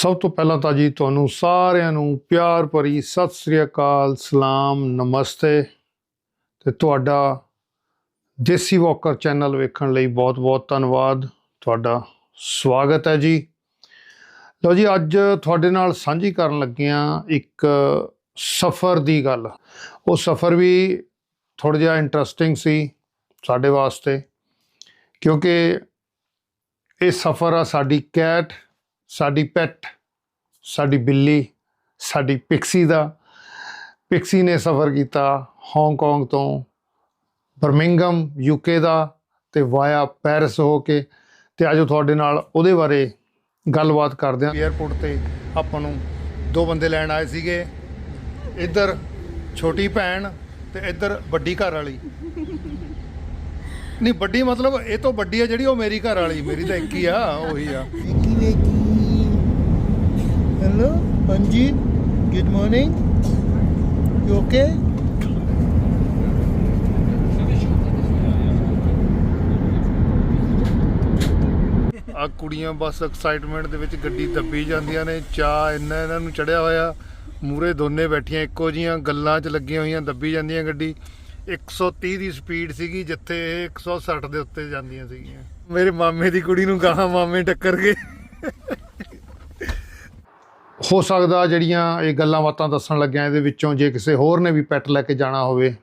ਸਭ ਤੋਂ ਪਹਿਲਾਂ ਤਾਂ ਜੀ ਤੁਹਾਨੂੰ ਸਾਰਿਆਂ ਨੂੰ ਪਿਆਰ ਭਰੀ ਸਤਿ ਸ੍ਰੀ ਅਕਾਲ, ਸਲਾਮ, ਨਮਸਤੇ। ਤੇ ਤੁਹਾਡਾ ਦੇਸੀ ਵਾਕਰ ਚੈਨਲ ਵੇਖਣ ਲਈ ਬਹੁਤ-ਬਹੁਤ ਧੰਨਵਾਦ। ਤੁਹਾਡਾ ਸਵਾਗਤ ਹੈ ਜੀ। ਲਓ ਜੀ, ਅੱਜ ਤੁਹਾਡੇ ਨਾਲ ਸਾਂਝੀ ਕਰਨ ਲੱਗੇ ਹਾਂ ਇੱਕ ਸਫ਼ਰ ਦੀ ਗੱਲ। ਉਹ ਸਫ਼ਰ ਵੀ ਥੋੜਾ ਜਿਹਾ ਇੰਟਰਸਟਿੰਗ ਸੀ ਸਾਡੇ ਵਾਸਤੇ, ਕਿਉਂਕਿ ਇਹ ਸਫ਼ਰ ਆ ਸਾਡੀ ਕੈਟ ਸਾਡੀ ਪੈਟ ਸਾਡੀ ਬਿੱਲੀ, ਸਾਡੀ ਪਿਕਸੀ ਦਾ ਪਿਕਸੀ ਨੇ ਸਫ਼ਰ ਕੀਤਾ ਹਾਂਗਕਾਂਗ ਤੋਂ ਬਰਮਿੰਗਮ ਯੂਕੇ ਦਾ ਤੇ ਵਾਇਆ ਪੈਰਿਸ ਹੋ ਕੇ ਤੇ ਅੱਜ ਤੁਹਾਡੇ ਨਾਲ ਉਹਦੇ ਬਾਰੇ ਗੱਲਬਾਤ ਕਰਦੇ ਹਾਂ। 에ਅਰਪੋਰਟ ਤੇ ਆਪਾਂ ਨੂੰ ਦੋ ਬੰਦੇ ਲੈਣ ਆਏ ਸੀਗੇ, ਇੱਧਰ ਛੋਟੀ ਭੈਣ ਤੇ ਇੱਧਰ ਵੱਡੀ ਘਰ ਵਾਲੀ। ਨਹੀਂ, ਵੱਡੀ ਮਤਲਬ ਇਹ ਤੋਂ ਵੱਡੀ ਆ ਜਿਹੜੀ ਉਹ ਮੇਰੀ ਘਰ ਵਾਲੀ, ਮੇਰੀ ਤਾਂ ਇੱਕ ਹੀ ਆ, ਉਹੀ ਆ। Wakey wakey. Hello, Panjit. Good morning. You okay? ਆ ਕੁੜੀਆਂ ਬਸ ਐਕਸਾਈਟਮੈਂਟ ਦੇ ਵਿੱਚ ਗੱਡੀ ਦੱਬੀ ਜਾਂਦੀਆਂ ਨੇ ਚਾਹ ਇੰਨਾ ਇਹਨਾਂ ਨੂੰ ਚੜਿਆ ਹੋਇਆ ਮੂਰੇ ਦੋਨੇ ਬੈਠੀਆਂ ਇੱਕੋ ਜੀਆਂ ਗੱਲਾਂ 'ਚ ਲੱਗੀਆਂ ਹੋਈਆਂ ਦੱਬੀ ਜਾਂਦੀਆਂ ਗੱਡੀ 130 ਦੀ ਸਪੀਡ ਸੀਗੀ ਜਿੱਥੇ ਇਹ 160 ਦੇ ਉੱਤੇ ਜਾਂਦੀਆਂ ਸੀਗੀਆਂ ਮੇਰੇ ਮਾਮੇ ਦੀ ਕੁੜੀ ਨੂੰ ਗਾਹਾਂ ਮਾਮੇ ਟੱਕਰ ਗਏ ਹੋ ਸਕਦਾ ਜਿਹੜੀਆਂ ਇਹ ਗੱਲਾਂ ਬਾਤਾਂ ਦੱਸਣ ਲੱਗਿਆ ਇਹਦੇ ਵਿੱਚੋਂ ਜੇ ਕਿਸੇ ਹੋਰ ਨੇ ਵੀ ਪੈਟ ਲੈ ਕੇ ਜਾਣਾ ਹੋਵੇ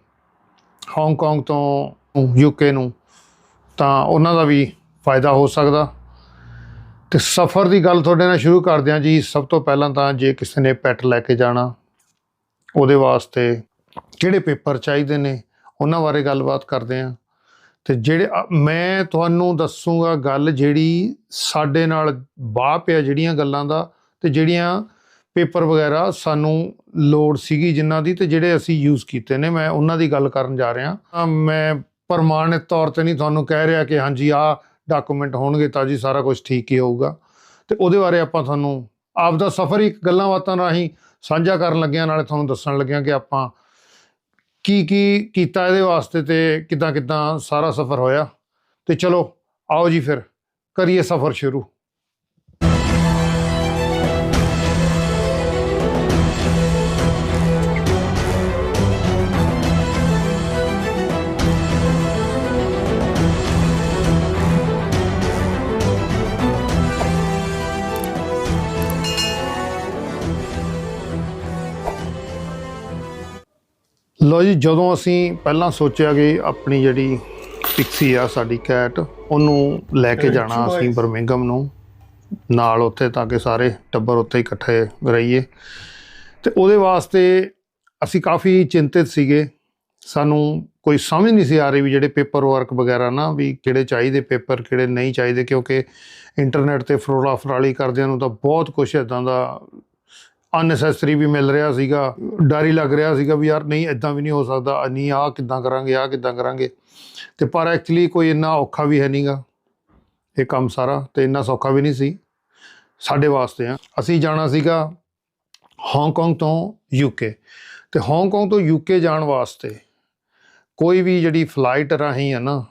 ਹਾਂਗਕਾਂਗ ਤੋਂ ਯੂਕੇ ਨੂੰ, ਤਾਂ ਉਹਨਾਂ ਦਾ ਵੀ ਫਾਇਦਾ ਹੋ ਸਕਦਾ। ਤੇ ਸਫ਼ਰ ਦੀ ਗੱਲ ਤੁਹਾਡੇ ਨਾਲ ਸ਼ੁਰੂ ਕਰਦੇ ਹਾਂ ਜੀ। ਸਭ ਤੋਂ ਪਹਿਲਾਂ ਤਾਂ ਜੇ ਕਿਸੇ ਨੇ ਪੈਟ ਲੈ ਕੇ ਜਾਣਾ, ਉਹਦੇ ਵਾਸਤੇ ਕਿਹੜੇ ਪੇਪਰ ਚਾਹੀਦੇ ਨੇ, ਉਹਨਾਂ ਬਾਰੇ ਗੱਲਬਾਤ ਕਰਦੇ ਹਾਂ। ਤੇ ਜਿਹੜੇ ਮੈਂ ਤੁਹਾਨੂੰ ਦੱਸੂਗਾ ਗੱਲ ਜਿਹੜੀ ਸਾਡੇ ਨਾਲ ਵਾਹ ਆ ਜਿਹੜੀਆਂ ਗੱਲਾਂ ਦਾ, ਤੇ ਜਿਹੜੀਆਂ ਪੇਪਰ ਵਗੈਰਾ ਸਾਨੂੰ ਲੋੜ ਸੀਗੀ ਜਿਨ੍ਹਾਂ ਦੀ ਤੇ ਜਿਹੜੇ ਅਸੀਂ ਯੂਜ਼ ਕੀਤੇ ਨੇ, ਮੈਂ ਉਹਨਾਂ ਦੀ ਗੱਲ ਕਰਨ ਜਾ ਰਿਹਾ। ਮੈਂ ਪ੍ਰਮਾਣਿਤ ਤੌਰ ਤੇ ਨਹੀਂ ਤੁਹਾਨੂੰ ਕਹਿ ਰਿਹਾ ਕਿ ਹਾਂਜੀ, ਆਹ ਡਾਕੂਮੈਂਟ ਹੋਣਗੇ ਤਾਂ ਜੀ ਸਾਰਾ ਕੁਝ ਠੀਕ ਹੀ ਹੋਊਗਾ। ਤੇ ਉਹਦੇ ਬਾਰੇ ਆਪਾਂ ਤੁਹਾਨੂੰ ਆਪ ਦਾ ਸਫ਼ਰ ਇੱਕ ਗੱਲਾਂ ਬਾਤਾਂ ਰਾਹੀਂ ਸਾਂਝਾ ਕਰਨ ਲੱਗਿਆਂ, ਨਾਲੇ ਤੁਹਾਨੂੰ ਦੱਸਣ ਲੱਗਿਆਂ ਕਿ ਆਪਾਂ ਕੀ ਕੀ ਕੀਤਾ ਇਹਦੇ ਵਾਸਤੇ ਤੇ ਕਿੱਦਾਂ ਕਿੱਦਾਂ ਸਾਰਾ ਸਫ਼ਰ ਹੋਇਆ। ਤੇ ਚਲੋ, ਆਓ ਜੀ ਫਿਰ, ਕਰੀਏ ਸਫ਼ਰ ਸ਼ੁਰੂ। ਲੋ ਜੀ ਜਦੋਂ ਅਸੀਂ ਪਹਿਲਾਂ ਸੋਚਿਆ ਕਿ ਆਪਣੀ ਜਿਹੜੀ ਪਿਕਸੀ ਆ ਸਾਡੀ ਕੈਟ ਉਹਨੂੰ ਲੈ ਕੇ ਜਾਣਾ ਅਸੀਂ ਬਰਮਿੰਗਮ ਨੂੰ ਨਾਲ ਉੱਥੇ ਤਾਂ ਕਿ ਸਾਰੇ ਟੱਬਰ ਉੱਥੇ ਇਕੱਠੇ ਰਹੀਏ। ਤੇ ਉਹਦੇ ਵਾਸਤੇ ਅਸੀਂ ਕਾਫੀ ਚਿੰਤਿਤ ਸੀਗੇ। ਸਾਨੂੰ ਕੋਈ ਸਮਝ ਨਹੀਂ ਸੀ ਆ ਰਹੀ ਵੀ ਜਿਹੜੇ ਪੇਪਰ ਵਰਕ ਵਗੈਰਾ ਨਾ ਵੀ ਕਿਹੜੇ ਚਾਹੀਦੇ ਪੇਪਰ ਕਿਹੜੇ ਨਹੀਂ ਚਾਹੀਦੇ ਕਿਉਂਕਿ ਇੰਟਰਨੈਟ ਤੇ ਫਰੋਲਾ ਫਰਾਲੀ ਕਰਦਿਆਂ ਨੂੰ ਤਾਂ ਬਹੁਤ ਕੁਝ ਇਦਾਂ ਦਾ ਅਨਨੈਸੈਸਰੀ ਵੀ ਮਿਲ ਰਿਹਾ ਸੀਗਾ, ਡਰ ਹੀ ਲੱਗ ਰਿਹਾ ਸੀਗਾ ਵੀ ਯਾਰ ਨਹੀਂ ਇਦਾਂ ਵੀ ਨਹੀਂ ਹੋ ਸਕਦਾ ਨਹੀਂ ਆਹ ਕਿੱਦਾਂ ਕਰਾਂਗੇ, ਆਹ ਕਿੱਦਾਂ ਕਰਾਂਗੇ। ਤੇ ਪਰ ਐਕਚੁਅਲੀ ਕੋਈ ਇੰਨਾ ਔਖਾ ਵੀ ਹੈ ਨਹੀਂਗਾ ਇਹ ਕੰਮ ਸਾਰਾ, ਤੇ ਇੰਨਾ ਸੌਖਾ ਵੀ ਨਹੀਂ ਸੀ ਸਾਡੇ ਵਾਸਤੇ ਆ ਅਸੀਂ ਜਾਣਾ ਸੀਗਾ ਹਾਂਗਕਾਂਗ ਤੋਂ ਯੂਕੇ ਤੇ ਹਾਂਗਕਾਂਗ ਤੋਂ ਯੂਕੇ ਜਾਣ ਵਾਸਤੇ ਕੋਈ ਵੀ ਜਿਹੜੀ ਫਲਾਈਟ ਰਾਹੀਂ ਆ ਨਾ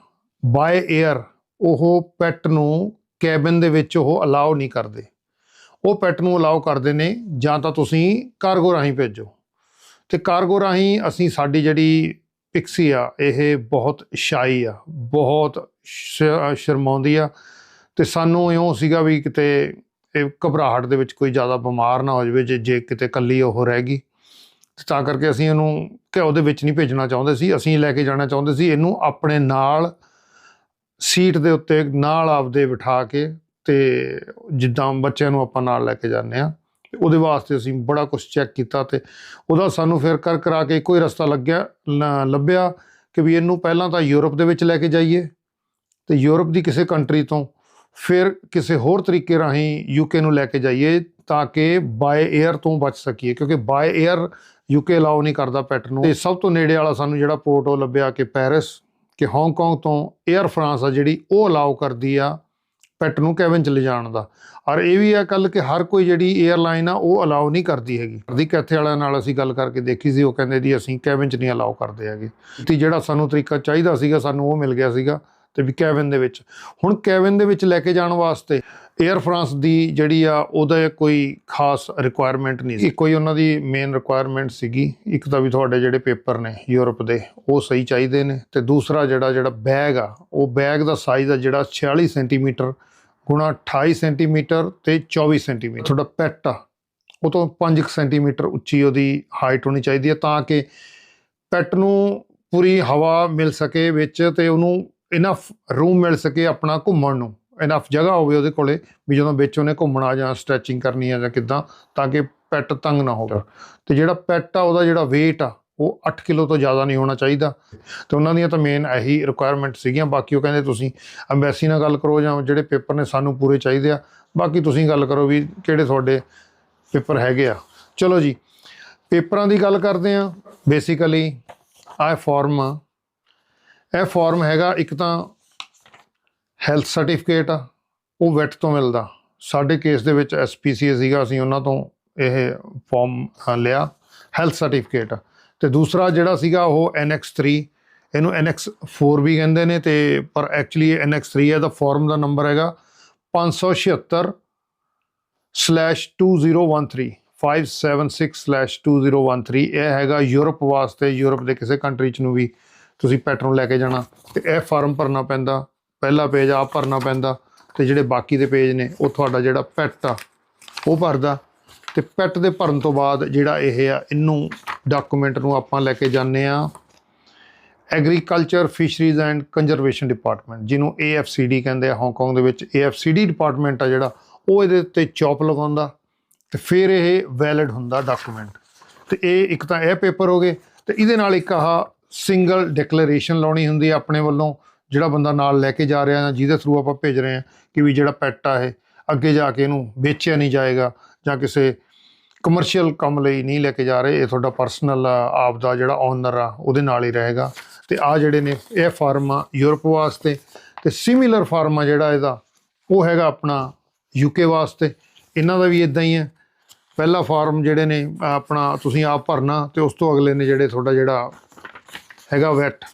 ਬਾਏ 에ਅਰ ਉਹ ਪੈਟ ਨੂੰ ਕੈਬਨ ਦੇ ਵਿੱਚ ਉਹ ਅਲਾਉ ਨਹੀਂ ਕਰਦੇ। ਉਹ ਪੈਟ ਨੂੰ ਅਲਾਉ ਕਰਦੇ ਨੇ ਜਾਂ ਤਾਂ ਤੁਸੀਂ ਕਾਰਗੋ ਰਾਹੀਂ ਭੇਜੋ। ਤੇ ਕਾਰਗੋ ਰਾਹੀਂ ਅਸੀਂ ਸਾਡੀ ਜਿਹੜੀ ਪਿਕਸੀ ਆ, ਇਹ ਬਹੁਤ ਸ਼ਾਈ ਆ, ਬਹੁਤ ਸ਼- ਸ਼ਰਮਾਉਂਦੀ ਆ ਤੇ ਸਾਨੂੰ ਇਉਂ ਸੀਗਾ ਵੀ ਕਿਤੇ ਇਹ ਘਬਰਾਹਟ ਦੇ ਵਿੱਚ ਕੋਈ ਜ਼ਿਆਦਾ ਬਿਮਾਰ ਨਾ ਹੋ ਜਾਵੇ ਜੇ ਜੇ ਕਿਤੇ ਕੱਲੀ ਉਹ ਰਹਿ ਗਈ। ਤਾਂ ਕਰਕੇ ਅਸੀਂ ਇਹਨੂੰ ਘਿਓ ਦੇ ਵਿੱਚ ਨਹੀਂ ਭੇਜਣਾ ਚਾਹੁੰਦੇ ਸੀ, ਅਸੀਂ ਲੈ ਕੇ ਜਾਣਾ ਚਾਹੁੰਦੇ ਸੀ, ਇਹਨੂੰ ਆਪਣੇ ਨਾਲ ਸੀਟ ਦੇ ਉੱਤੇ, ਨਾਲ ਆਪਦੇ ਬਿਠਾ ਕੇ ਤੇ ਜਿੱਦਾਂ ਬੱਚਿਆਂ ਨੂੰ ਆਪਾਂ ਨਾਲ ਲੈ ਕੇ ਜਾਂਦੇ ਆ ਉਹਦੇ ਵਾਸਤੇ ਅਸੀਂ ਬੜਾ ਕੁਝ ਚੈੱਕ ਕੀਤਾ ਤੇ ਉਹਦਾ ਸਾਨੂੰ ਫਿਰ ਕਰ ਕਰਾ ਕੇ ਕੋਈ ਰਸਤਾ ਲੱਗਿਆ ਲੱਭਿਆ ਕਿ ਵੀ ਇਹਨੂੰ ਪਹਿਲਾਂ ਤਾਂ ਯੂਰਪ ਦੇ ਵਿੱਚ ਲੈ ਕੇ ਜਾਈਏ ਤੇ ਯੂਰਪ ਦੀ ਕਿਸੇ ਕੰਟਰੀ ਤੋਂ ਫਿਰ ਕਿਸੇ ਹੋਰ ਤਰੀਕੇ ਰਾਹੀਂ ਯੂਕੇ ਨੂੰ ਲੈ ਕੇ ਜਾਈਏ ਤਾਂ ਕਿ ਬਾਏ 에ਅਰ ਤੋਂ ਬਚ ਸਕੀਏ, ਕਿਉਂਕਿ ਬਾਏ 에ਅਰ ਯੂਕੇ ਲਾਉ ਨਹੀਂ ਕਰਦਾ ਪੈਟਰਨ ਨੂੰ। ਤੇ ਸਭ ਤੋਂ ਨੇੜੇ ਵਾਲਾ ਸਾਨੂੰ ਜਿਹੜਾ ਪੋਰਟ ਉਹ ਲੱਭਿਆ ਕਿ ਪੈਰਿਸ ਕਿ ਹਾਂਗਕਾਂਗ ਤੋਂ 에ਅਰ ਫਰਾਂਸ ਆ ਜਿਹੜੀ, ਉਹ ਅਲਾਉ ਕਰਦੀ ਆ ਪੈਟ ਨੂੰ ਕੈਬਨ ਚ ਲਿਜਾਣ ਦਾ। ਔਰ ਇਹ ਵੀ ਆ ਕੱਲ ਕਿ ਹਰ ਕੋਈ ਜਿਹੜੀ 에ਅਰਲਾਈਨ ਆ, ਉਹ ਅਲਾਉ ਨਹੀਂ ਕਰਦੀ ਹੈਗੀ। ਕਰਦੀ ਕੈਥੇ ਵਾਲਿਆਂ ਨਾਲ ਅਸੀਂ ਗੱਲ ਕਰਕੇ ਦੇਖੀ ਸੀ, ਉਹ ਕਹਿੰਦੇ ਜੀ ਅਸੀਂ ਕੈਬਨ ਚ ਨਹੀਂ ਅਲਾਉ ਕਰਦੇ ਹੈਗੇ। ਤੇ ਜਿਹੜਾ ਸਾਨੂੰ ਤਰੀਕਾ ਚਾਹੀਦਾ ਸੀਗਾ, ਸਾਨੂੰ ਉਹ ਮਿਲ ਗਿਆ ਸੀਗਾ। ਤੇ ਵੀ ਕੈਬਨ ਦੇ ਵਿੱਚ। ਹੁਣ ਕੈਬਨ ਦੇ ਵਿੱਚ ਲੈ ਕੇ ਜਾਣ ਵਾਸਤੇ 에ਅਰ ਫਰਾਂਸ ਦੀ ਜਿਹੜੀ ਆ, ਉਹਦਾ ਕੋਈ ਖਾਸ ਰਿਕੁਆਇਰਮੈਂਟ ਨਹੀਂ ਸੀ। ਕੋਈ ਉਹਨਾਂ ਦੀ ਮੇਨ ਰਿਕੁਆਇਰਮੈਂਟ ਸੀਗੀ। ਇੱਕ ਤਾਂ ਵੀ ਤੁਹਾਡੇ ਜਿਹੜੇ ਪੇਪਰ ਨੇ ਯੂਰਪ ਦੇ, ਉਹ ਸਹੀ ਚਾਹੀਦੇ ਨੇ ਤੇ ਦੂਸਰਾ ਜਿਹੜਾ ਜਿਹੜਾ ਬੈਗ ਆ, ਉਹ ਬੈਗ ਦਾ ਸਾਈਜ਼ ਆ ਜਿਹੜਾ 46 ਸੈਂਟੀਮੀਟਰ ਗੁਣਾ 28 ਸੈਂਟੀਮੀਟਰ ਤੇ 24 ਸੈਂਟੀਮੀਟਰ। ਤੁਹਾਡਾ ਪੈਟ ਆ, ਉਹ ਤੋਂ 5 ਸੈਂਟੀਮੀਟਰ ਉੱਚੀ ਉਹਦੀ ਹਾਈਟ ਹੋਣੀ ਚਾਹੀਦੀ ਹੈ ਤਾਂ ਕਿ ਪੈਟ ਨੂੰ ਪੂਰੀ ਹਵਾ ਮਿਲ ਸਕੇ ਵਿੱਚ ਤੇ ਉਹਨੂੰ ਇਨਫ ਰੂਮ ਮਿਲ ਸਕੇ ਆਪਣਾ ਘੁੰਮਣ ਨੂੰ ਇਨਫ ਜਗ੍ਹਾ ਹੋਵੇ ਉਹਦੇ ਕੋਲੇ ਵੀ ਜਦੋਂ ਵਿੱਚ ਉਹਨੇ ਘੁੰਮਣਾ ਜਾਂ ਸਟ੍ਰੈਚਿੰਗ ਕਰਨੀ ਆ ਜਾਂ ਕਿੱਦਾਂ, ਤਾਂ ਕਿ ਪੈਟ ਤੰਗ ਨਾ ਹੋਵੇ। ਤੇ ਜਿਹੜਾ ਪੈਟ ਆ, ਉਹਦਾ ਜਿਹੜਾ weight ਆ, ਉਹ 8 ਕਿਲੋ ਤੋਂ ਜ਼ਿਆਦਾ ਨਹੀਂ ਹੋਣਾ ਚਾਹੀਦਾ। ਤੇ ਉਹਨਾਂ ਦੀਆਂ ਤਾਂ ਮੇਨ ਇਹੀ ਰਿਕੁਆਇਰਮੈਂਟ ਸੀਗੀਆਂ, ਬਾਕੀ ਉਹ ਕਹਿੰਦੇ ਤੁਸੀਂ ਐਮਬੈਸੀ ਨਾਲ ਗੱਲ ਕਰੋ ਜਾਂ ਜਿਹੜੇ ਪੇਪਰ ਨੇ ਸਾਨੂੰ ਪੂਰੇ ਚਾਹੀਦੇ ਆ, ਬਾਕੀ ਤੁਸੀਂ ਗੱਲ ਕਰੋ ਵੀ ਕਿਹੜੇ ਤੁਹਾਡੇ ਪੇਪਰ ਹੈਗੇ ਆ। ਚਲੋ ਜੀ ਪੇਪਰਾਂ ਦੀ ਗੱਲ ਕਰਦੇ ਆ ਬੇਸਿਕਲੀ ਆਹ ਫਾਰਮ ਇਹ ਫਾਰਮ ਹੈਗਾ ਇੱਕ ਤਾਂ ਹੈਲਥ ਸਰਟੀਫਿਕੇਟ ਆ, ਉਹ ਵੈਟ ਤੋਂ ਮਿਲਦਾ। ਸਾਡੇ ਕੇਸ ਦੇ ਵਿੱਚ ਐਸਪੀਸੀਏ ਸੀਗਾ, ਅਸੀਂ ਉਹਨਾਂ ਤੋਂ ਇਹ ਫਾਰਮ ਲਿਆ ਹੈਲਥ ਸਰਟੀਫਿਕੇਟ ਤੇ ਦੂਸਰਾ ਜਿਹੜਾ ਸੀਗਾ, ਉਹ NX3 ਇਹਨੂੰ NX4 ਵੀ ਕਹਿੰਦੇ ਨੇ ਤੇ ਪਰ ਐਕਚੁਅਲੀ ਇਹ NX3 ਹੈ ਦਾ ਫਾਰਮ ਦਾ ਨੰਬਰ ਹੈਗਾ 576 ਸਲੈਸ਼ 2013 576/2013 ਇਹ ਹੈਗਾ ਯੂਰਪ ਵਾਸਤੇ, ਯੂਰਪ ਦੇ ਕਿਸੇ ਕੰਟਰੀ ਚ ਨੂੰ ਵੀ ਤੁਸੀਂ ਪੈਟਰਨ ਲੈ ਕੇ ਜਾਣਾ ਤੇ ਇਹ ਫਾਰਮ ਭਰਨਾ ਪੈਂਦਾ, ਪਹਿਲਾ ਪੇਜ ਆਪ ਭਰਨਾ ਪੈਂਦਾ ਤੇ ਜਿਹੜੇ ਬਾਕੀ ਦੇ ਪੇਜ ਨੇ, ਉਹ ਤੁਹਾਡਾ ਜਿਹੜਾ ਪੈਟ ਆ, ਉਹ ਭਰਦਾ। ਤੇ ਪੈਟ ਦੇ ਭਰਨ ਤੋਂ ਬਾਅਦ ਜਿਹੜਾ ਇਹ ਆ, ਇਹਨੂੰ ਡਾਕੂਮੈਂਟ ਨੂੰ ਆਪਾਂ ਲੈ ਕੇ ਜਾਂਦੇ ਆ agriculture fisheries and conservation department ਜਿਹਨੂੰ AFCD ਕਹਿੰਦੇ ਆ ਹਾਂਗਕਾਂਗ ਦੇ ਵਿੱਚ AFCD ਡਿਪਾਰਟਮੈਂਟ ਆ ਜਿਹੜਾ, ਉਹ ਇਹਦੇ ਉੱਤੇ ਚੌਪ ਲਗਾਉਂਦਾ ਤੇ ਫਿਰ ਇਹ ਵੈਲਿਡ ਹੁੰਦਾ ਡਾਕੂਮੈਂਟ ਤੇ ਇਹ ਇੱਕ ਤਾਂ ਇਹ ਪੇਪਰ ਹੋ ਗਏ ਤੇ ਇਹਦੇ ਨਾਲ ਇੱਕ ਆਹ ਸਿੰਗਲ ਡਿਕਲੇਰੇਸ਼ਨ ਲਾਉਣੀ ਹੁੰਦੀ ਹੈ ਆਪਣੇ ਵੱਲੋਂ, ਜਿਹੜਾ ਬੰਦਾ ਨਾਲ ਲੈ ਕੇ ਜਾ ਰਿਹਾ ਜਾਂ ਜਿਹਦੇ ਥਰੂ ਆਪਾਂ ਭੇਜ ਰਹੇ ਹਾਂ ਕਿ ਵੀ ਜਿਹੜਾ ਪੈਟ ਆ ਇਹ, ਅੱਗੇ ਜਾ ਕੇ ਇਹਨੂੰ ਵੇਚਿਆ ਨਹੀਂ ਜਾਏਗਾ ਜਾਂ ਕਿਸੇ ਕਮਰਸ਼ੀਅਲ ਕੰਮ ਲਈ ਨਹੀਂ ਲੈ ਕੇ ਜਾ ਰਹੇ, ਇਹ ਤੁਹਾਡਾ ਪਰਸਨਲ ਆਪ ਦਾ ਜਿਹੜਾ ਓਨਰ ਆ, ਉਹਦੇ ਨਾਲ ਹੀ ਰਹੇਗਾ। ਤੇ ਆ ਜਿਹੜੇ ਨੇ, ਇਹ ਫਾਰਮ ਆ ਯੂਰਪ ਵਾਸਤੇ, ਤੇ ਸਿਮਿਲਰ ਫਾਰਮ ਆ ਜਿਹੜਾ ਇਹਦਾ, ਉਹ ਹੈਗਾ ਆਪਣਾ ਯੂਕੇ ਵਾਸਤੇ। ਇਹਨਾਂ ਦਾ ਵੀ ਇਦਾਂ ਹੀ ਹੈ ਪਹਿਲਾ ਫਾਰਮ ਜਿਹੜੇ ਨੇ, ਆਪਣਾ ਤੁਸੀਂ ਆਪ ਭਰਨਾ, ਤੇ ਉਸ ਤੋਂ ਅਗਲੇ ਨੇ ਜਿਹੜੇ ਤੁਹਾਡਾ ਜਿਹੜਾ ਹੈਗਾ ਵੈਟ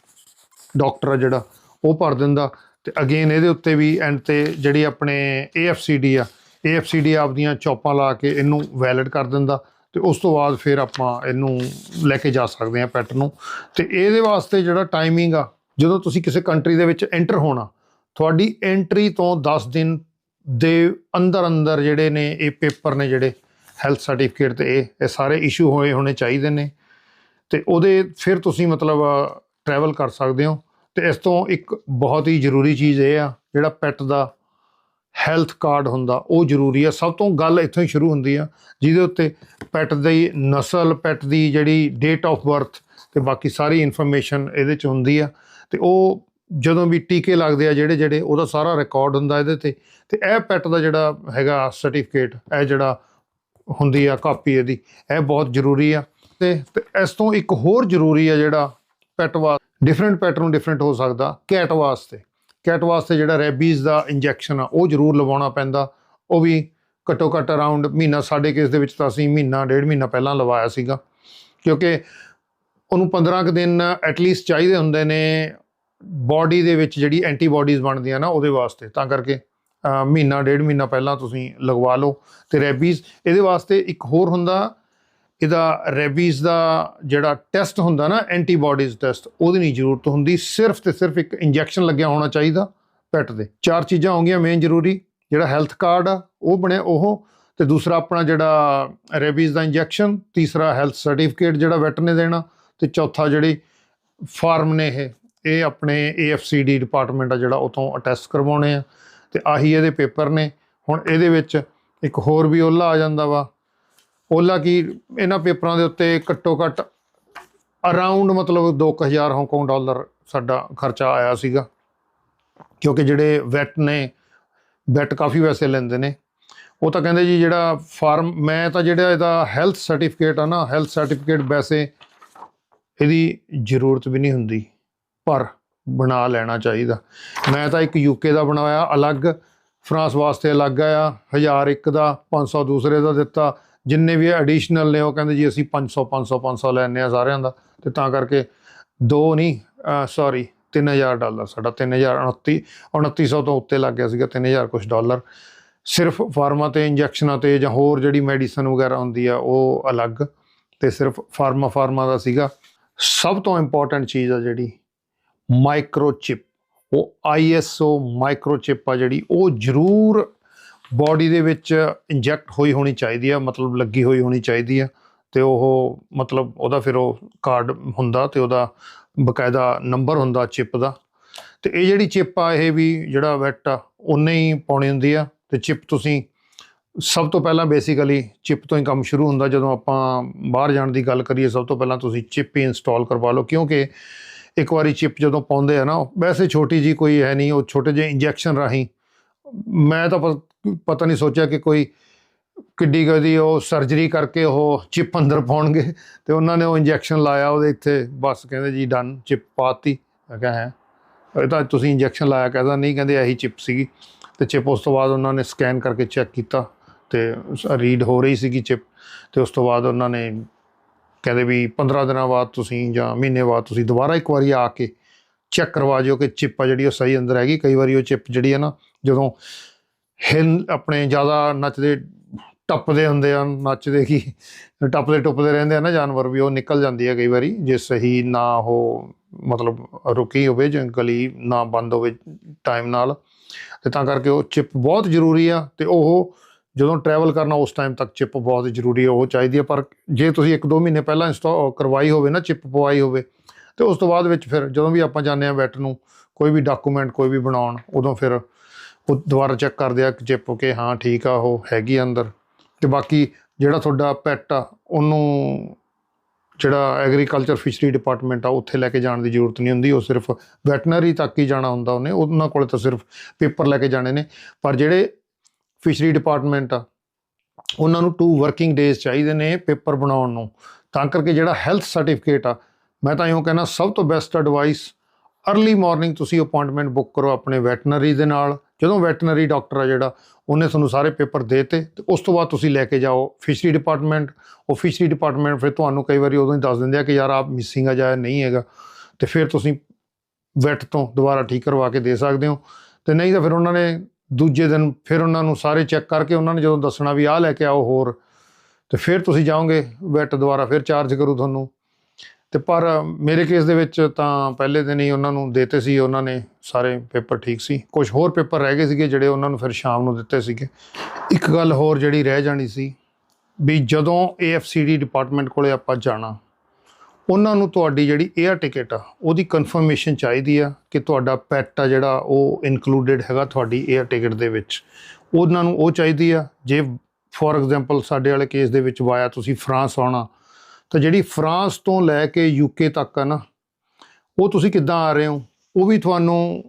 ਡਾਕਟਰ ਆ ਜਿਹੜਾ, ਉਹ ਭਰ ਦਿੰਦਾ। ਤੇ ਅਗੇਨ ਇਹਦੇ ਉੱਤੇ ਵੀ ਐਂਡ ਤੇ ਜਿਹੜੀ ਆਪਣੇ AFCD ਆ AFCD ਆਪਦੀਆਂ ਚੌਪਾਂ ਲਾ ਕੇ ਇਹਨੂੰ ਵੈਲਿਡ ਕਰ ਦਿੰਦਾ ਤੇ ਉਸ ਤੋਂ ਬਾਅਦ ਫਿਰ ਆਪਾਂ ਇਹਨੂੰ ਲੈ ਕੇ ਜਾ ਸਕਦੇ ਹਾਂ ਪੈਟ ਨੂੰ। ਤੇ ਇਹਦੇ ਵਾਸਤੇ ਜਿਹੜਾ ਟਾਈਮਿੰਗ ਆ, ਜਦੋਂ ਤੁਸੀਂ ਕਿਸੇ ਕੰਟਰੀ ਦੇ ਵਿੱਚ ਐਂਟਰ ਹੋਣਾ, ਤੁਹਾਡੀ ਐਂਟਰੀ ਤੋਂ 10 ਦਿਨ ਦੇ ਅੰਦਰ ਅੰਦਰ ਜਿਹੜੇ ਨੇ ਇਹ ਪੇਪਰ ਨੇ ਜਿਹੜੇ ਹੈਲਥ ਸਰਟੀਫਿਕੇਟ ਤੇ ਇਹ ਸਾਰੇ ਇਸ਼ੂ ਹੋਏ ਹੋਣੇ ਚਾਹੀਦੇ ਨੇ। ਤੇ ਉਹਦੇ ਫਿਰ ਤੁਸੀਂ ਮਤਲਬ ਟਰੈਵਲ ਕਰ ਸਕਦੇ ਹੋ। ਤੇ ਇਸ ਤੋਂ ਇੱਕ ਬਹੁਤ ਹੀ ਜ਼ਰੂਰੀ ਚੀਜ਼ ਇਹ ਆ, ਜਿਹੜਾ ਪੈਟ ਦਾ ਹੈਲਥ ਕਾਰਡ ਹੁੰਦਾ, ਉਹ ਜ਼ਰੂਰੀ ਆ। ਸਭ ਤੋਂ ਗੱਲ ਇੱਥੋਂ ਹੀ ਸ਼ੁਰੂ ਹੁੰਦੀ ਆ, ਜਿਹਦੇ ਉੱਤੇ ਪੈਟ ਦੀ ਨਸਲ ਪੈਟ ਦੀ ਜਿਹੜੀ ਡੇਟ ਆਫ ਬਰਥ ਤੇ ਬਾਕੀ ਸਾਰੀ ਇਨਫੋਰਮੇਸ਼ਨ ਇਹਦੇ ਚ ਹੁੰਦੀ ਆ। ਤੇ ਉਹ ਜਦੋਂ ਵੀ ਟੀਕੇ ਲੱਗਦੇ ਆ ਜਿਹੜੇ ਜਿਹੜੇ ਉਹਦਾ ਸਾਰਾ ਰਿਕਾਰਡ ਹੁੰਦਾ ਇਹਦੇ ਤੇ। ਤੇ ਇਹ ਪੈਟ ਦਾ ਜਿਹੜਾ ਹੈਗਾ ਸਰਟੀਫਿਕੇਟ ਇਹ ਜਿਹੜਾ ਹੁੰਦੀ ਆ ਕਾਪੀ ਇਹਦੀ, ਇਹ ਬਹੁਤ ਜ਼ਰੂਰੀ ਆ। ਤੇ ਇਸ ਤੋਂ ਇੱਕ ਹੋਰ ਜ਼ਰੂਰੀ ਆ ਜਿਹੜਾ ਪੈਟ ਵਾ ਡਿਫਰੈਂਟ ਪੈਟਰਨ ਡਿਫਰੈਂਟ ਹੋ ਸਕਦਾ ਕੈਟ ਵਾਸਤੇ। ਕੈਟ ਵਾਸਤੇ ਜਿਹੜਾ ਰੈਬੀਜ਼ ਦਾ ਇੰਜੈਕਸ਼ਨ ਆ, ਉਹ ਜ਼ਰੂਰ ਲਵਾਉਣਾ ਪੈਂਦਾ। ਉਹ ਵੀ ਘੱਟੋ ਘੱਟ ਅਰਾਊਂਡ ਮਹੀਨਾ ਸਾਡੇ ਕੇਸ ਦੇ ਵਿੱਚ ਤਾਂ ਅਸੀਂ ਮਹੀਨਾ, ਡੇਢ ਮਹੀਨਾ ਪਹਿਲਾਂ ਲਵਾਇਆ ਸੀਗਾ। ਕਿਉਂਕਿ ਉਹਨੂੰ 15 ਕੁ ਦਿਨ ਐਟਲੀਸਟ ਚਾਹੀਦੇ ਹੁੰਦੇ ਨੇ ਬਾਡੀ ਦੇ ਵਿੱਚ ਜਿਹੜੀ ਐਂਟੀਬਾਡੀਜ਼ ਬਣਦੀਆਂ ਨਾ, ਉਹਦੇ ਵਾਸਤੇ। ਤਾਂ ਕਰਕੇ ਮਹੀਨਾ, ਡੇਢ ਮਹੀਨਾ ਪਹਿਲਾਂ ਤੁਸੀਂ ਲਗਵਾ ਲਓ। ਤੇ ਰੈਬੀਜ਼ ਇਹਦੇ ਵਾਸਤੇ ਇੱਕ ਹੋਰ ਹੁੰਦਾ ਇਹਦਾ ਰੈਬੀਜ਼ ਦਾ ਜਿਹੜਾ ਟੈਸਟ ਹੁੰਦਾ ਨਾ ਐਂਟੀਬਾਡੀਜ਼ ਟੈਸਟ ਉਹਦੀ ਨਹੀਂ ਜ਼ਰੂਰਤ ਹੁੰਦੀ। ਸਿਰਫ ਤੇ ਸਿਰਫ ਇੱਕ ਇੰਜੈਕਸ਼ਨ ਲੱਗਿਆ ਹੋਣਾ ਚਾਹੀਦਾ ਪੈਟ ਦੇ। ਚਾਰ ਚੀਜ਼ਾਂ ਹੋਗੀਆਂ ਮੇਨ ਜ਼ਰੂਰੀ, ਜਿਹੜਾ ਹੈਲਥ ਕਾਰਡ ਆ, ਉਹ ਬਣਿਆ ਉਹ, ਤੇ ਦੂਸਰਾ ਆਪਣਾ ਜਿਹੜਾ ਰੈਬੀਜ਼ ਦਾ ਇੰਜੈਕਸ਼ਨ ਤੀਸਰਾ ਹੈਲਥ ਸਰਟੀਫਿਕੇਟ ਜਿਹੜਾ ਵੈਟ ਨੇ ਦੇਣਾ, ਤੇ ਚੌਥਾ ਜਿਹੜੀ ਫਾਰਮ ਨੇ ਇਹ ਇਹ ਆਪਣੇ AFCD ਡਿਪਾਰਟਮੈਂਟ ਆ ਜਿਹੜਾ ਉਤੋਂ ਅਟੈਸਟ ਕਰਵਾਉਣੇ ਆ, ਤੇ ਆਹੀ ਇਹਦੇ ਪੇਪਰ ਨੇ। ਹੁਣ ਇਹਦੇ ਵਿੱਚ ਇੱਕ ਹੋਰ ਵੀ ਓਲਾ ਆ ਜਾਂਦਾ ਵਾ ਓਲਾ ਕੀ ਇਹਨਾਂ ਪੇਪਰਾਂ ਦੇ ਉੱਤੇ ਘੱਟੋ ਘੱਟ ਅਰਾਊਂਡ ਮਤਲਬ 2000 ਹਾਂਗਕਾਂਗ ਡਾਲਰ ਸਾਡਾ ਖਰਚਾ ਆਇਆ ਸੀਗਾ। ਕਿਉਂਕਿ ਜਿਹੜੇ ਵੈਟ ਨੇ ਵੈਟ ਕਾਫੀ ਪੈਸੇ ਲੈਂਦੇ ਨੇ। ਉਹ ਤਾਂ ਕਹਿੰਦੇ ਜੀ ਜਿਹੜਾ ਫਾਰਮ, ਮੈਂ ਤਾਂ ਜਿਹੜਾ ਇਹਦਾ ਹੈਲਥ ਸਰਟੀਫਿਕੇਟ ਆ ਨਾ ਹੈਲਥ ਸਰਟੀਫਿਕੇਟ ਵੈਸੇ ਇਹਦੀ ਜ਼ਰੂਰਤ ਵੀ ਨਹੀਂ ਹੁੰਦੀ, ਪਰ ਬਣਾ ਲੈਣਾ ਚਾਹੀਦਾ। ਮੈਂ ਤਾਂ ਇੱਕ ਯੂਕੇ ਦਾ ਬਣਾਇਆ, ਅਲੱਗ। ਫਰਾਂਸ ਵਾਸਤੇ ਅਲੱਗ ਆ 1000 ਇੱਕ ਦਾ 500 ਦੂਸਰੇ ਦਾ ਦਿੱਤਾ। ਜਿੰਨੇ ਵੀ ਐਡੀਸ਼ਨਲ ਨੇ, ਉਹ ਕਹਿੰਦੇ ਜੀ ਅਸੀਂ 500 500 500 ਲੈਣੇ ਆ ਸਾਰਿਆਂ ਦਾ ਤੇ ਤਾਂ ਕਰਕੇ ਦੋ ਨਹੀਂ ਸੌਰੀ 3000 ਡਾਲਰ ਸਾਡਾ 3029 2900 ਤੋਂ ਉੱਤੇ ਲੱਗ ਗਿਆ ਸੀਗਾ 3000 ਕੁਝ ਡਾਲਰ। ਸਿਰਫ ਫਾਰਮਾ ਤੇ ਇੰਜੈਕਸ਼ਨਾਂ ਤੇ ਜਾਂ ਹੋਰ ਜਿਹੜੀ ਮੈਡੀਸਨ ਵਗੈਰਾ ਹੁੰਦੀ ਆ, ਉਹ ਅਲੱਗ ਤੇ ਸਿਰਫ ਫਾਰਮਾ ਫਾਰਮਾ ਦਾ ਸੀਗਾ। ਸਭ ਤੋਂ ਇੰਪੋਰਟੈਂਟ ਚੀਜ਼ ਆ ਜਿਹੜੀ ਮਾਈਕਰੋਚਿਪ ਉਹ ਆਈਐਸਓ ਮਾਈਕਰੋਚਿਪ ਆ ਜਿਹੜੀ, ਉਹ ਜ਼ਰੂਰ ਬਾਡੀ ਦੇ ਵਿੱਚ ਇੰਜੈਕਟ ਹੋਈ ਹੋਣੀ ਚਾਹੀਦੀ ਆ, ਮਤਲਬ ਲੱਗੀ ਹੋਈ ਹੋਣੀ ਚਾਹੀਦੀ ਆ, ਤੇ ਉਹ ਮਤਲਬ ਉਹਦਾ ਫਿਰ ਉਹ ਕਾਰਡ ਹੁੰਦਾ ਤੇ ਉਹਦਾ ਬਕਾਇਦਾ ਨੰਬਰ ਹੁੰਦਾ ਚਿਪ ਦਾ। ਤੇ ਇਹ ਜਿਹੜੀ ਚਿਪ ਆ, ਇਹ ਵੀ ਜਿਹੜਾ ਵੈਟ ਆ, ਉਹਨੇ ਹੀ ਪਾਉਣੀ ਹੁੰਦੀ ਆ, ਤੇ ਚਿਪ ਤੁਸੀਂ ਸਭ ਤੋਂ ਪਹਿਲਾਂ ਬੇਸਿਕਲੀ ਚਿਪ ਤੋਂ ਹੀ ਕੰਮ ਸ਼ੁਰੂ ਹੁੰਦਾ, ਜਦੋਂ ਆਪਾਂ ਬਾਹਰ ਜਾਣ ਦੀ ਗੱਲ ਕਰੀਏ, ਸਭ ਤੋਂ ਪਹਿਲਾਂ ਤੁਸੀਂ ਚਿਪ ਹੀ ਇੰਸਟਾਲ ਕਰਵਾ ਲਓ, ਕਿਉਂਕਿ ਇੱਕ ਵਾਰੀ ਚਿਪ ਜਦੋਂ ਪਾਉਂਦੇ ਆ ਨਾ, ਵੈਸੇ ਛੋਟੀ ਜੀ ਕੋਈ ਹੈ ਨਹੀਂ, ਉਹ ਛੋਟੇ ਜਿਹੇ ਇੰਜੈਕਸ਼ਨ ਰਾਹੀਂ, ਮੈਂ ਤਾਂ ਪ- ਪਤਾ ਨਹੀਂ ਸੋਚਿਆ ਕਿ ਕੋਈ ਕਿੱਡੀ ਕਦੀ ਉਹ ਸਰਜਰੀ ਕਰਕੇ ਉਹ ਚਿਪ ਅੰਦਰ ਪਾਉਣਗੇ ਤੇ ਉਹਨਾਂ ਨੇ ਉਹ ਇੰਜੈਕਸ਼ਨ ਲਾਇਆ ਉਹਦੇ ਇੱਥੇ, ਬਸ ਕਹਿੰਦੇ ਜੀ ਡਨ ਚਿਪ ਪਾਤੀ। ਮੈਂ ਕਿਹਾ ਹੈ। ਇਹ ਤਾਂ ਤੁਸੀਂ ਇੰਜੈਕਸ਼ਨ ਲਾਇਆ, ਕਹਿੰਦਾ ਨਹੀਂ, ਕਹਿੰਦੇ ਇਹੀ ਚਿਪ ਸੀਗੀ। ਤੇ ਚਿਪ ਉਸ ਤੋਂ ਬਾਅਦ ਉਹਨਾਂ ਨੇ ਸਕੈਨ ਕਰਕੇ ਚੈੱਕ ਕੀਤਾ ਤੇ ਰੀਡ ਹੋ ਰਹੀ ਸੀਗੀ ਚਿਪ ਤੇ ਉਸ ਤੋਂ ਬਾਅਦ ਉਹਨਾਂ ਨੇ ਕਹਿੰਦੇ ਵੀ 15 ਦਿਨਾਂ ਬਾਅਦ ਤੁਸੀਂ ਜਾਂ ਮਹੀਨੇ ਬਾਅਦ ਤੁਸੀਂ ਦੁਬਾਰਾ ਇੱਕ ਵਾਰੀ ਆ ਕੇ ਚੈੱਕ ਕਰਵਾ ਜਿਓ ਕਿ ਚਿਪ ਆ ਜਿਹੜੀ ਉਹ ਸਹੀ ਅੰਦਰ ਹੈਗੀ। ਕਈ ਵਾਰੀ ਉਹ ਚਿਪ ਜਿਹੜੀ ਹੈ ਨਾ, ਜਦੋਂ ਹਿਲ ਆਪਣੇ ਜ਼ਿਆਦਾ ਨੱਚਦੇ, ਟੱਪਦੇ ਹੁੰਦੇ ਆ, ਨੱਚਦੇ ਕੀ ਟੱਪਦੇ ਟੁੱਪਦੇ ਰਹਿੰਦੇ ਆ ਨਾ ਜਾਨਵਰ ਵੀ, ਉਹ ਨਿਕਲ ਜਾਂਦੀ ਆ ਕਈ ਵਾਰੀ, ਜੇ ਸਹੀ ਨਾ ਉਹ ਮਤਲਬ ਰੁਕੀ ਹੋਵੇ, ਜਾਂ ਗਲੀ ਨਾ ਬੰਦ ਹੋਵੇ ਟਾਈਮ ਨਾਲ, ਤੇ ਤਾਂ ਕਰਕੇ ਉਹ ਚਿਪ ਬਹੁਤ ਜ਼ਰੂਰੀ ਆ, ਤੇ ਉਹ ਜਦੋਂ ਟਰੈਵਲ ਕਰਨਾ ਉਸ ਟਾਈਮ ਤੱਕ ਚਿਪ ਬਹੁਤ ਜ਼ਰੂਰੀ ਹੈ ਉਹ ਚਾਹੀਦੀ ਹੈ ਪਰ ਜੇ ਤੁਸੀਂ 1-2 ਮਹੀਨੇ ਪਹਿਲਾਂ ਇੰਸਟਾਲ ਕਰਵਾਈ ਹੋਵੇ ਨਾ ਚਿਪ ਪਵਾਈ ਹੋਵੇ, ਤੇ ਉਸ ਤੋਂ ਬਾਅਦ ਵਿੱਚ ਫਿਰ ਜਦੋਂ ਵੀ ਆਪਾਂ ਜਾਂਦੇ ਆ ਵੈਟ ਨੂੰ, ਕੋਈ ਵੀ ਡਾਕੂਮੈਂਟ ਕੋਈ ਵੀ ਬਣਾਉਣ, ਉਦੋਂ ਫਿਰ ਉਹ ਦੁਬਾਰਾ ਚੈੱਕ ਕਰਦੇ ਆ ਕਿ ਚਿਪ ਕੇ, ਹਾਂ, ਠੀਕ ਆ, ਉਹ ਹੈਗੀ ਆ ਅੰਦਰ। ਤੇ ਬਾਕੀ ਜਿਹੜਾ ਤੁਹਾਡਾ ਪੈਟ ਆ, ਉਹਨੂੰ ਜਿਹੜਾ ਐਗਰੀਕਲਚਰ ਫਿਸ਼ਰੀ ਡਿਪਾਰਟਮੈਂਟ ਆ, ਉੱਥੇ ਲੈ ਕੇ ਜਾਣ ਦੀ ਜ਼ਰੂਰਤ ਨਹੀਂ ਹੁੰਦੀ। ਉਹ ਸਿਰਫ ਵੈਟਨਰੀ ਤੱਕ ਹੀ ਜਾਣਾ ਹੁੰਦਾ ਉਹਨੇ। ਉਹਨਾਂ ਕੋਲ ਤਾਂ ਸਿਰਫ ਪੇਪਰ ਲੈ ਕੇ ਜਾਣੇ ਨੇ। ਪਰ ਜਿਹੜੇ ਫਿਸ਼ਰੀ ਡਿਪਾਰਟਮੈਂਟ ਆ, ਉਹਨਾਂ ਨੂੰ ਟੂ ਵਰਕਿੰਗ ਡੇਜ਼ ਚਾਹੀਦੇ ਨੇ ਪੇਪਰ ਬਣਾਉਣ ਨੂੰ। ਤਾਂ ਕਰਕੇ ਜਿਹੜਾ ਹੈਲਥ ਸਰਟੀਫਿਕੇਟ ਆ, ਮੈਂ ਤਾਂ ਇਉਂ ਕਹਿਣਾ ਸਭ ਤੋਂ ਬੈਸਟ ਐਡਵਾਈਸ अर्ਲੀ ਮਾਰਨਿੰਗ ਤੁਸੀਂ ਅਪਾਇੰਟਮੈਂਟ ਬੁੱਕ ਕਰੋ ਆਪਣੇ ਵੈਟਨਰੀ ਦੇ ਨਾਲ। ਜਦੋਂ ਵੈਟਰਨਰੀ ਡਾਕਟਰ ਆ ਜਿਹੜਾ, ਉਹਨੇ ਤੁਹਾਨੂੰ ਸਾਰੇ ਪੇਪਰ ਦੇਤੇ ਤੇ ਉਸ ਤੋਂ ਬਾਅਦ ਤੁਸੀਂ ਲੈ ਕੇ ਜਾਓ ਫਿਸ਼ਰੀ ਡਿਪਾਰਟਮੈਂਟ ਉਹ ਫਿਸ਼ਰੀ ਡਿਪਾਰਟਮੈਂਟ ਫਿਰ ਤੁਹਾਨੂੰ ਕਈ ਵਾਰੀ ਉਦੋਂ ਹੀ ਦੱਸ ਦਿੰਦੇ ਆ ਕਿ ਯਾਰ ਆਪ ਮਿਸਿੰਗ ਆ ਜਾਂ ਨਹੀਂ ਹੈਗਾ, ਤੇ ਫਿਰ ਤੁਸੀਂ ਵੈਟ ਤੋਂ ਦੁਬਾਰਾ ਠੀਕ ਕਰਵਾ ਕੇ ਦੇ ਸਕਦੇ ਹੋ। ਤੇ ਨਹੀਂ ਤਾਂ ਫਿਰ ਉਹਨਾਂ ਨੇ ਦੂਜੇ ਦਿਨ ਫਿਰ ਉਹਨਾਂ ਨੂੰ ਸਾਰੇ ਚੈੱਕ ਕਰਕੇ ਉਹਨਾਂ ਨੇ ਜਦੋਂ ਦੱਸਣਾ ਵੀ ਆਹ ਲੈ ਕੇ ਆਓ ਹੋਰ, ਤੇ ਫਿਰ ਤੁਸੀਂ ਜਾਓਗੇ ਵੈਟ ਦੁਬਾਰਾ ਫਿਰ ਚਾਰਜ ਕਰੂ ਤੁਹਾਨੂੰ। ਤੇ ਪਰ ਮੇਰੇ ਕੇਸ ਦੇ ਵਿੱਚ ਤਾਂ ਪਹਿਲੇ ਦਿਨ ਹੀ ਉਹਨਾਂ ਨੂੰ ਦੇਤੇ ਸੀ, ਉਹਨਾਂ ਨੇ ਸਾਰੇ ਪੇਪਰ ਠੀਕ ਸੀ। ਕੁਝ ਹੋਰ ਪੇਪਰ ਰਹਿ ਗਏ ਸੀਗੇ ਜਿਹੜੇ ਉਹਨਾਂ ਨੂੰ ਫਿਰ ਸ਼ਾਮ ਨੂੰ ਦਿੱਤੇ ਸੀਗੇ। ਇੱਕ ਗੱਲ ਹੋਰ ਜਿਹੜੀ ਰਹਿ ਜਾਣੀ ਸੀ ਵੀ ਜਦੋਂ AFCD ਡਿਪਾਰਟਮੈਂਟ ਕੋਲੇ ਆਪਾਂ ਜਾਣਾ, ਉਹਨਾਂ ਨੂੰ ਤੁਹਾਡੀ ਜਿਹੜੀ 에ਅਰ ਟਿਕਟ ਆ, ਉਹਦੀ ਕਨਫਰਮੇਸ਼ਨ ਚਾਹੀਦੀ ਆ ਕਿ ਤੁਹਾਡਾ ਪੈਟ ਆ ਜਿਹੜਾ ਉਹ ਇਨਕਲੂਡਡ ਹੈਗਾ ਤੁਹਾਡੀ 에ਅਰ ਟਿਕਟ ਦੇ ਵਿੱਚ। ਉਹਨਾਂ ਨੂੰ ਉਹ ਚਾਹੀਦੀ ਆ, ਜੇ ਫੋਰ ਐਗਜ਼ਾਮਪਲ ਸਾਡੇ ਵਾਲੇ ਕੇਸ ਦੇ ਵਿੱਚ ਵਾਇਆ ਤੁਸੀਂ ਫਰਾਂਸ ਆਉਣਾ ਤਾਂ ਜਿਹੜੀ ਫਰਾਂਸ ਤੋਂ ਲੈ ਕੇ ਯੂਕੇ ਤੱਕ ਆ ਨਾ, ਉਹ ਤੁਸੀਂ ਕਿੱਦਾਂ ਆ ਰਹੇ ਹੋ? ਉਹ ਵੀ ਤੁਹਾਨੂੰ,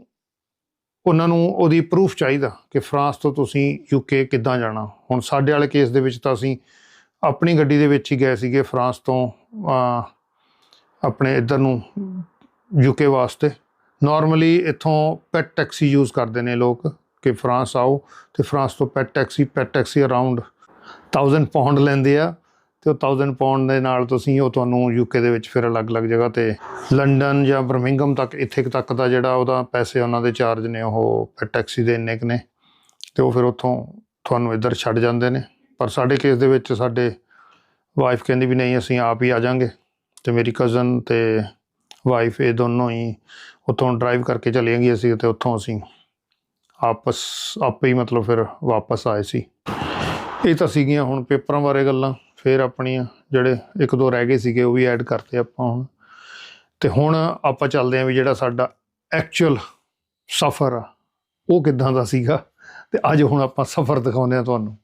ਉਹਨਾਂ ਨੂੰ ਉਹਦੀ ਪ੍ਰੂਫ ਚਾਹੀਦਾ ਕਿ ਫਰਾਂਸ ਤੋਂ ਤੁਸੀਂ ਯੂਕੇ ਕਿੱਦਾਂ ਜਾਣਾ। ਹੁਣ ਸਾਡੇ ਵਾਲੇ ਕੇਸ ਦੇ ਵਿੱਚ ਤਾਂ ਅਸੀਂ ਆਪਣੀ ਗੱਡੀ ਦੇ ਵਿੱਚ ਹੀ ਗਏ ਸੀਗੇ ਫਰਾਂਸ ਤੋਂ ਆਪਣੇ ਇੱਧਰ ਨੂੰ ਯੂਕੇ ਵਾਸਤੇ। ਨਾਰਮਲੀ ਇੱਥੋਂ ਪੈਟ ਟੈਕਸੀ ਯੂਜ਼ ਕਰਦੇ ਨੇ ਲੋਕ ਕਿ ਫਰਾਂਸ ਆਓ ਤੇ ਫਰਾਂਸ ਤੋਂ pet taxi pet taxi around 1000 pound ਲੈਂਦੇ ਆ। ਤੇ ਉਹ 1000 ਪਾਉਂਡ ਦੇ ਨਾਲ ਤੁਸੀਂ ਉਹ ਤੁਹਾਨੂੰ ਯੂਕੇ ਦੇ ਵਿੱਚ ਫਿਰ ਅਲੱਗ-ਅਲੱਗ ਜਗ੍ਹਾ ਤੇ ਲੰਡਨ ਜਾਂ ਬਰਮਿੰਗਮ ਤੱਕ, ਇੱਥੇ ਤੱਕ ਦਾ ਜਿਹੜਾ ਉਹਦਾ ਪੈਸੇ ਉਹਨਾਂ ਦੇ ਚਾਰਜ ਨੇ, ਉਹ ਟੈਕਸੀ ਦੇ ਇੰਨੇ ਕੁ ਨੇ ਤੇ ਉਹ ਫਿਰ ਉੱਥੋਂ ਤੁਹਾਨੂੰ ਇੱਧਰ ਛੱਡ ਜਾਂਦੇ ਨੇ। ਪਰ ਸਾਡੇ ਕੇਸ ਦੇ ਵਿੱਚ ਸਾਡੇ ਵਾਈਫ ਕਹਿੰਦੀ ਵੀ ਨਹੀਂ, ਅਸੀਂ ਆਪ ਹੀ ਆ ਜਾਾਂਗੇ ਤੇ ਮੇਰੀ ਕਜ਼ਨ ਤੇ ਵਾਈਫ ਇਹ ਦੋਨੋਂ ਹੀ ਉੱਥੋਂ ਡਰਾਈਵ ਕਰਕੇ ਚਲੇ ਗਏ ਸੀ ਤੇ ਉੱਥੋਂ ਅਸੀਂ ਆਪਸ, ਆਪੇ ਹੀ ਮਤਲਬ ਫਿਰ ਵਾਪਸ ਆਏ ਸੀ। ਇਹ ਤਾਂ ਸੀਗੀਆਂ ਹੁਣ ਪੇਪਰਾਂ ਬਾਰੇ ਗੱਲਾਂ। ਫਿਰ ਆਪਣੀਆਂ ਜਿਹੜੇ ਇੱਕ ਦੋ ਰਹਿ ਗਏ ਸੀਗੇ, ਉਹ ਵੀ ਐਡ ਕਰਤੇ ਆਪਾਂ ਹੁਣ। ਤੇ ਹੁਣ ਆਪਾਂ ਚੱਲਦੇ ਆਂ ਵੀ ਜਿਹੜਾ ਸਾਡਾ ਐਕਚੁਅਲ ਸਫ਼ਰ ਆ, ਉਹ ਕਿੱਦਾਂ ਦਾ ਸੀਗਾ? ਤੇ ਅੱਜ ਹੁਣ ਆਪਾਂ ਸਫ਼ਰ ਦਿਖਾਉਂਦੇ ਆ ਤੁਹਾਨੂੰ।